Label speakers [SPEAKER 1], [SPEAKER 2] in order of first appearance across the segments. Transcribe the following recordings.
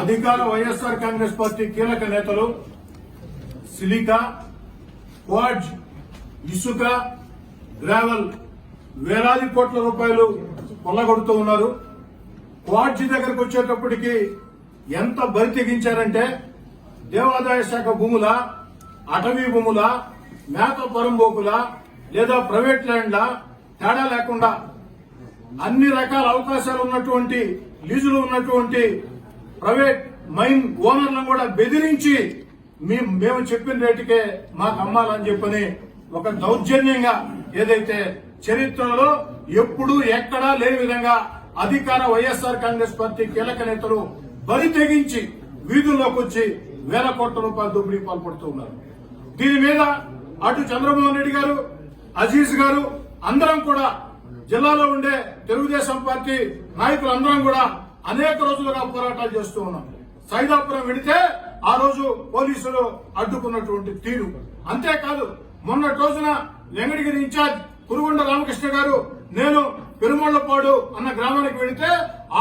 [SPEAKER 1] అధికార వైఎస్ఆర్ కాంగ్రెస్ పార్టీ కీలక నేతలు సిలికా క్వాడ్జ్ ఇసుక గ్రావెల్ వేలాది కోట్ల రూపాయలు కొల్లగొడుతూ ఉన్నారు. క్వాడ్జి దగ్గరకు వచ్చేటప్పటికి ఎంత బరి తెగించారంటే దేవాదాయ శాఖ భూముల అటవీ భూముల మేత పరంబోకుల లేదా ప్రైవేట్ ల్యాండ్ల తేడా లేకుండా అన్ని రకాల అవకాశాలు ఉన్నటువంటి లీజులు ఉన్నటువంటి ప్రైవేట్ మైన్ ఓనర్లను కూడా బెదిరించి మేము మేము చెప్పిన రేటుకే మాకు అమ్మాలని చెప్పని ఒక దౌర్జన్యంగా ఏదైతే చరిత్రలో ఎప్పుడు ఎక్కడా లేని విధంగా అధికార వైఎస్ఆర్ కాంగ్రెస్ పార్టీ కీలక నేతలు బరి తెగించి వీధుల్లోకి వచ్చి వేల కోట్ల రూపాయల దోపిడీకి పాల్పడుతూ ఉన్నారు. దీని మీద అటు చంద్రమోహన్ రెడ్డి గారు అజీజ్ గారు అందరం కూడా జిల్లాలో ఉండే తెలుగుదేశం పార్టీ నాయకులందరం కూడా అనేక రోజులుగా పోరాటాలు చేస్తూ ఉన్నాం. సైదాపురం వెడితే ఆ రోజు పోలీసులు అడ్డుకున్నటువంటి తీరు. అంతేకాదు మొన్నటి రోజున వెంకటగిరి ఇన్ఛార్జ్ కురుగొండ రామకృష్ణ గారు నేను పెరుమళ్ళపాడు అన్న గ్రామానికి వెళితే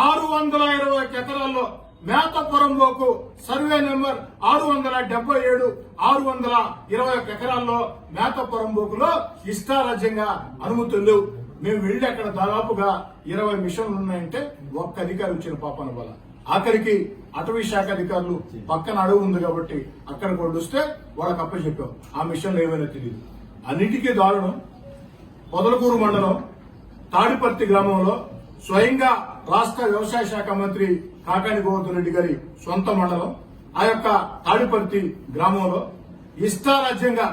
[SPEAKER 1] ఆరు వందల ఇరవై ఎకరాల్లో మేతపురంలోకు సర్వే నెంబర్ ఆరు వందల డెబ్బై ఏడు ఆరు వందల ఇరవై ఒక ఎకరాల్లో మేతపురంబోకులో ఇష్టారాజ్యంగా అనుమతులు మేము వెళ్ళి అక్కడ దాదాపుగా ఇరవై మిషన్లు ఉన్నాయంటే ఒక్క అధికారి వచ్చిన పాపన వల్ల. ఆఖరికి అటవీ శాఖ అధికారులు పక్కన అడవి ఉంది కాబట్టి అక్కడ కూడా వస్తే వాళ్ళకి అప్పచెప్పాం. ఆ మిషన్లు ఏమైనా తెలియదు అన్నిటికీ దారుణం. పొదలకూరు మండలం తాడిపర్తి గ్రామంలో స్వయంగా రాష్ట్ర వ్యవసాయ శాఖ మంత్రి కాకాని గోవర్ధన్ రెడ్డి గారి సొంత మండలం ఆ యొక్క తాడిపర్తి గ్రామంలో ఇష్టారాజ్యంగా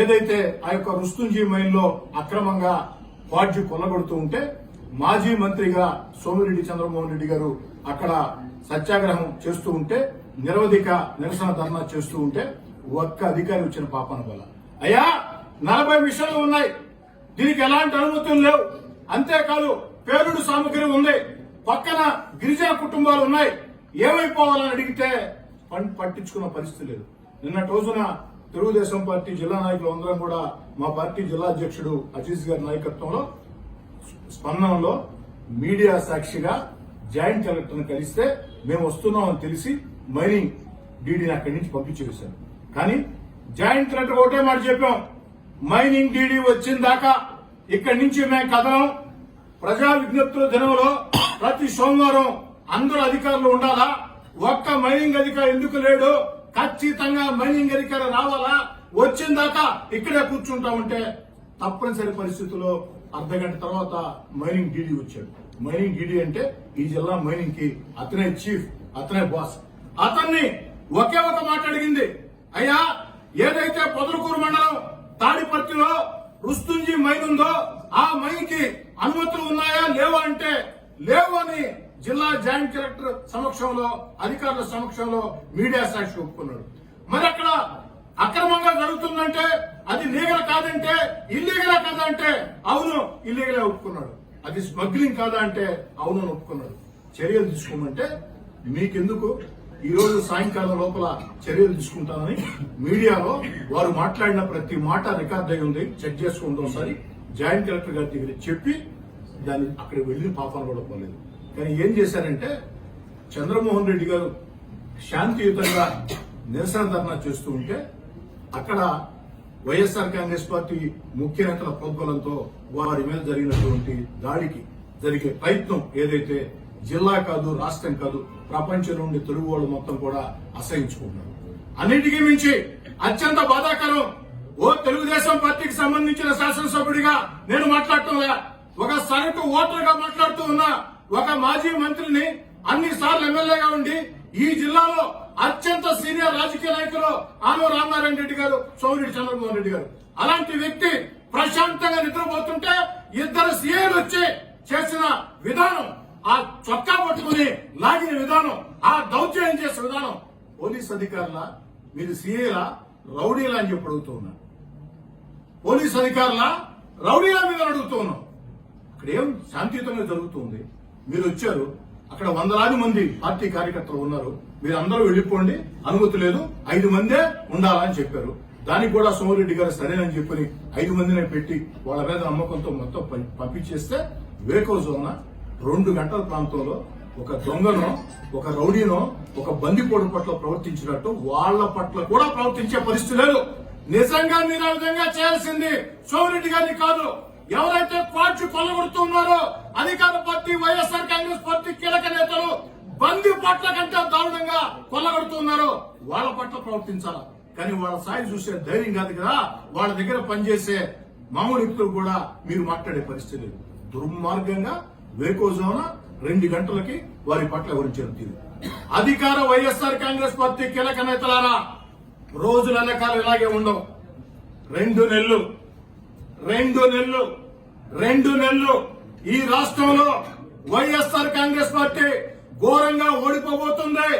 [SPEAKER 1] ఏదైతే ఆ యొక్క రుస్తుంజీ మైన్లో అక్రమంగా వాడ్జి కొల్లగొడుతూ ఉంటే మాజీ మంత్రిగా సోమిరెడ్డి చంద్రమోహన్ రెడ్డి గారు అక్కడ సత్యాగ్రహం చేస్తూ ఉంటే నిరవధిక నిరసన ధర్నా చేస్తూ ఉంటే ఒక్క అధికారి వచ్చిన పాపన వల్ల అయ్యా నలభై మిషన్లు ఉన్నాయి. దీనికి ఎలాంటి అనుమతులు లేవు. అంతేకాదు పేరుడు సామగ్రి ఉంది. పక్కన గిరిజన కుటుంబాలు ఉన్నాయి. ఏమైపోవాలని అడిగితే పట్టించుకున్న పరిస్థితి లేదు. నిన్నటి రోజున తెలుగుదేశం పార్టీ జిల్లా నాయకులు అందరం కూడా మా పార్టీ జిల్లా అధ్యక్షుడు అజీజ్ గారి నాయకత్వంలో స్పందనలో మీడియా సాక్షిగా జాయింట్ కలెక్టర్ను కలిస్తే మేము వస్తున్నామని తెలిసి మైనింగ్ డీడీని అక్కడి నుంచి పంపించేశారు. కానీ జాయింట్ కలెక్టర్ ఒకటే మాట చెప్పాం మైనింగ్ డీడీ వచ్చిన దాకా ఇక్కడి నుంచి మేము కదలం. ప్రజా విజ్ఞప్తుల దినంలో ప్రతి సోమవారం అందరూ అధికారులు ఉండాలా? ఒక్క మైనింగ్ అధికారి ఎందుకు లేడు? ఖచ్చితంగా మైనింగ్ అధికారి రావాలా? వచ్చిన దాకా ఇక్కడే కూర్చుంటామంటే తప్పనిసరి పరిస్థితుల్లో అర్ధ గంట తర్వాత మైనింగ్ డీడీ వచ్చాడు. మైనింగ్ డీడీ అంటే ఈ జిల్లా మైనింగ్కి అతనే చీఫ్ అతనే బాస్. అతన్ని ఒకే ఒక మాట అడిగింది. అయ్యా ఏదైతే పొదలకూరు మండలం తాడిపర్తిలో రుస్తుంజీ మైన్ ఉందో ఆ మైన్కి అనుమతులు ఉన్నాయా? లేవా? అంటే లేవు అని జిల్లా జాయింట్ కలెక్టర్ సమక్షంలో అధికారుల సమక్షంలో మీడియా సాక్షి ఒప్పుకున్నాడు. మరి అక్కడ అక్రమంగా జరుగుతుందంటే అది లీగల్ కాదంటే ఇల్లీగల్ కాదంటే అవును ఇల్లీగలే ఒప్పుకున్నాడు. అది స్మగ్లింగ్ కాదా అంటే అవును అని ఒప్పుకున్నాడు. చర్యలు తీసుకోమంటే మీకెందుకు? ఈ రోజు సాయంకాలం లోపల చర్యలు తీసుకుంటామని మీడియాలో వారు మాట్లాడిన ప్రతి మాట రికార్డ్ అయి ఉంది. చెక్ చేసుకుంటాం ఒకసారి. జాయింట్ కలెక్టర్ గారి దగ్గర చెప్పి దాన్ని అక్కడ వెళ్ళి పాపాలు కూడా పోలేదు. కానీ ఏం చేశారంటే చంద్రమోహన్ రెడ్డి గారు శాంతియుతంగా నిరసన ధర్నా చేస్తూ ఉంటే అక్కడ వైఎస్ఆర్ కాంగ్రెస్ పార్టీ ముఖ్య నేతల ప్రోద్బలంతో వారి మీద జరిగినటువంటి దాడికి జరిగే ప్రయత్నం ఏదైతే జిల్లా కాదు రాష్ట్రం కాదు ప్రపంచం నుండి తెలుగు వాళ్ళు మొత్తం కూడా అసహించుకుంటున్నారు. అన్నిటికీ మించి అత్యంత బాధాకరం ఓ తెలుగుదేశం పార్టీకి సంబంధించిన శాసనసభ్యుడిగా నేను మాట్లాడటంలే ఒక సగటు ఓటర్గా మాట్లాడుతూ ఉన్నా. ఒక మాజీ మంత్రిని అన్ని సార్లు ఎమ్మెల్యేగా ఉండి ఈ జిల్లాలో అత్యంత సీనియర్ రాజకీయ నాయకులు ఆమె రామనారాయణ రెడ్డి గారు సోమిరెడ్డి చంద్రమోహన్ రెడ్డి గారు. అలాంటి వ్యక్తి ప్రశాంతంగా నిద్రపోతుంటే ఇద్దరు సీఎలు వచ్చి చేసిన విధానం ఆ చొక్కా పట్టుకుని లాగిన విధానం ఆ దౌర్జన్యం చేసిన విధానం పోలీస్ అధికారుల? మీరు సీఏలా రౌడీలా అని చెప్పి అడుగుతూ ఉన్నారు. పోలీస్ అధికారుల? రౌడీల మీద అడుగుతూ ఉన్నాం. అక్కడ ఏం శాంతియుతంగా జరుగుతుంది మీరు వచ్చారు అక్కడ వందలాది మంది పార్టీ కార్యకర్తలు ఉన్నారు. మీరు అందరూ వెళ్ళిపోండి అనుమతి లేదు ఐదు మందే ఉండాలని చెప్పారు. దానికి కూడా సోమిరెడ్డి గారు సరేనని చెప్పని ఐదు మందినే పెట్టి వాళ్ళ మీద నమ్మకంతో మొత్తం పంపించేస్తే వేకో జోన రెండు గంటల ప్రాంతంలో ఒక దొంగనో ఒక రౌడీనో ఒక బందిపోడు పట్ల ప్రవర్తించినట్టు వాళ్ళ పట్ల కూడా ప్రవర్తించే పరిస్థితి లేదు. నిజంగా మీరు ఆ విధంగా చేయాల్సింది సోమిరెడ్డి గారిని కాదు. ఎవరైతే క్వాడ్స్ కొల్లగొడుతున్నారో అధికార పార్టీ వైఎస్ఆర్ కాంగ్రెస్ పార్టీ కీలక నేతలు బంది పట్ల కంటే దారుణంగా కొల్లగొడుతున్నారో. వాళ్ళ పట్ల ప్రవర్తించాలా? కానీ వాళ్ళ సాయి చూసే ధైర్యం కాదు కదా. వాళ్ళ దగ్గర పనిచేసే మామూలు వ్యక్తులు కూడా మీరు మాట్లాడే పరిస్థితి లేదు. దుర్మార్గంగా వేకోజోన రెండు గంటలకి వారి పట్ల వివరించారు తీరు? అధికార వైఎస్ఆర్ కాంగ్రెస్ పార్టీ కీలక నేతలారా రోజుల ఎన్నకాలు ఇలాగే ఉండవు. రెండు నెలలు. రెండు నెలలు. రెండు నెలలు. ఈ రాష్ట్రంలో వైఎస్ఆర్ కాంగ్రెస్ పార్టీ ఘోరంగా ఓడిపోబోతుంది.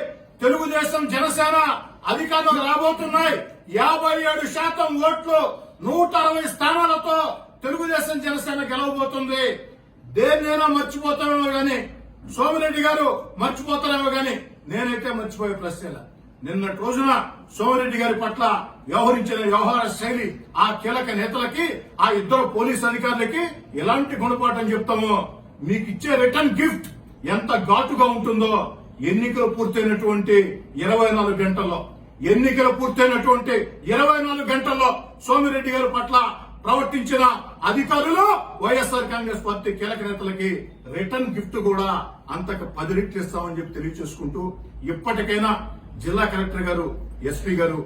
[SPEAKER 1] తెలుగుదేశం జనసేన అధికారం రాబోతున్నాయి. యాభై ఏడు శాతం ఓట్లు నూట అరవై స్థానాలతో తెలుగుదేశం జనసేన గెలవబోతుంది. దేన్నైనా మర్చిపోతామేమో గాని సోమిరెడ్డి గారు మర్చిపోతారేమో గాని నేనైతే మర్చిపోయే ప్రశ్న నిన్నటి రోజున సోమిరెడ్డి గారి పట్ల వ్యవహరించిన వ్యవహార శైలి ఆ కీలక నేతలకి ఆ ఇద్దరు పోలీస్ అధికారులకి ఎలాంటి గుణపాఠం చెప్తామో మీకు ఇచ్చే రిటర్న్ గిఫ్ట్ ఎంత ఘాటుగా ఉంటుందో ఎన్నికలు పూర్తయినటువంటి ఇరవై నాలుగు గంటల్లో. ఎన్నికలు పూర్తయినటువంటి ఇరవై నాలుగు గంటల్లో సోమిరెడ్డి గారి పట్ల ప్రవర్తించిన అధికారులు వైఎస్ఆర్ కాంగ్రెస్ పార్టీ కీలక నేతలకి రిటర్న్ గిఫ్ట్ కూడా అంతకు పది రెట్లు ఇస్తామని చెప్పి తెలియజేసుకుంటూ ఇప్పటికైనా జిల్లా కలెక్టర్ గారు ఎస్పీ గారు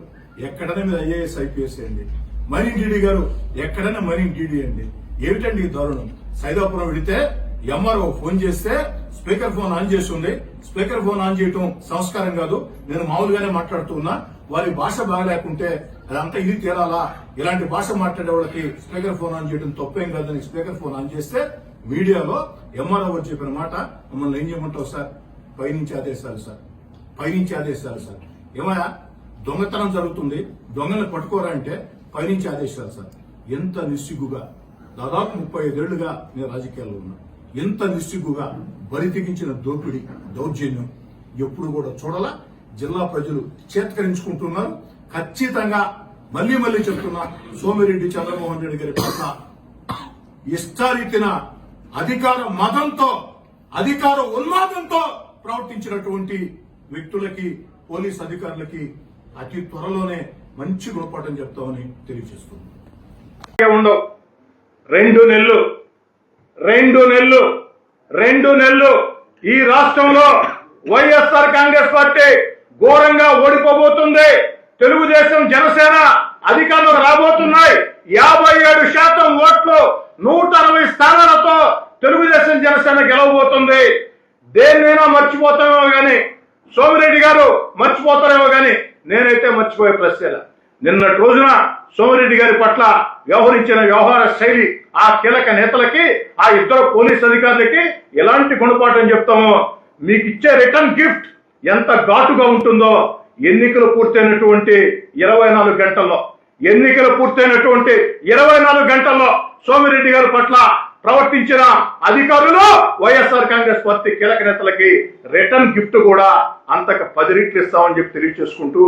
[SPEAKER 1] ఎక్కడైనా మీరు ఐఏఎస్ ఐపీఎస్ అండి మరీన్ డీడీ గారు ఎక్కడైనా మరీన్ డీడీ అండి ఏమిటండి దారుణం? సైదాపురం వెళితే ఎంఆర్ఓ ఫోన్ చేస్తే స్పీకర్ ఫోన్ ఆన్ చేసి ఉంది. స్పీకర్ ఫోన్ ఆన్ చేయటం సంస్కారం కాదు. నేను మామూలుగానే మాట్లాడుతున్నా వారి భాష బాగలేకుంటే అదంతా ఇది తీరాలా ఇలాంటి భాష మాట్లాడే వాళ్ళకి స్పీకర్ ఫోన్ ఆన్ చేయడం తప్పేం కాదని స్పీకర్ ఫోన్ ఆన్ చేస్తే మీడియాలో ఎంఆర్ఓ చెప్పిన మాట మమ్మల్ని ఏం చేయమంటావు సార్? పైనుంచి ఆదేశాలు సార్. పైనుంచి ఆదేశాలు సార్. ఏమయ్యా? దొంగతనం జరుగుతుంది. దొంగలను పట్టుకోరా అంటే పైనుంచి ఆదేశాలు సార్. ఎంత నిస్సిగ్గుగా. దాదాపు ముప్పై ఐదేళ్ళుగా నేను రాజకీయాల్లో ఉన్నా. ఎంత నిస్సిగ్గుగా బరి తెగించిన దౌర్జన్యం ఎప్పుడు కూడా చూడాల? జిల్లా ప్రజలు చేత్కరించుకుంటున్నారు. ఖచ్చితంగా మళ్ళీ మళ్ళీ చెప్తున్నా సోమిరెడ్డి చంద్రమోహన్ రెడ్డి గారి పట్ల ఇష్టారీతిన అధికార మదంతో అధికార ఉన్మాదంతో ప్రవర్తించినటువంటి వ్యక్తులకి పోలీస్ అధికారులకి అతి త్వరలోనే మంచి గుణపాఠం చెప్తామని తెలియజేస్తుంది. ఉండవు. రెండు నెలలు రెండు నెలలు రెండు నెలలు ఈ రాష్ట్రంలో వైఎస్ఆర్ కాంగ్రెస్ పార్టీ ఘోరంగా ఓడిపోబోతుంది. తెలుగుదేశం జనసేన అధికారంలోకి రాబోతున్నాయి. యాభై ఏడు శాతం ఓట్లు నూట అరవై స్థానాలతో తెలుగుదేశం జనసేన గెలవబోతుంది. దేన్నైనా మర్చిపోతామేమో గాని సోమిరెడ్డి గారు మర్చిపోతారేమో కానీ నేనైతే మర్చిపోయే ప్రశ్న. నిన్నటి రోజున సోమిరెడ్డి గారి పట్ల వ్యవహరించిన వ్యవహార శైలి ఆ కీలక నేతలకి ఆ ఇద్దరు పోలీస్ అధికారులకి ఎలాంటి గుణపాఠం చెప్తామో? మీకు ఇచ్చే రిటర్న్ గిఫ్ట్ ఎంత ఘాటుగా ఉంటుందో ఎన్నికలు పూర్తయినటువంటి ఇరవై నాలుగు గంటల్లో. ఎన్నికలు పూర్తయినటువంటి ఇరవై నాలుగు గంటల్లో సోమిరెడ్డి గారి పట్ల ప్రవర్తించిన అధికారులు వైఎస్ఆర్ కాంగ్రెస్ పార్టీ కీలక నేతలకి రిటర్న్ గిఫ్ట్ కూడా అంతకు పది రెట్లు ఇస్తామని చెప్పి తెలియజేసుకుంటూ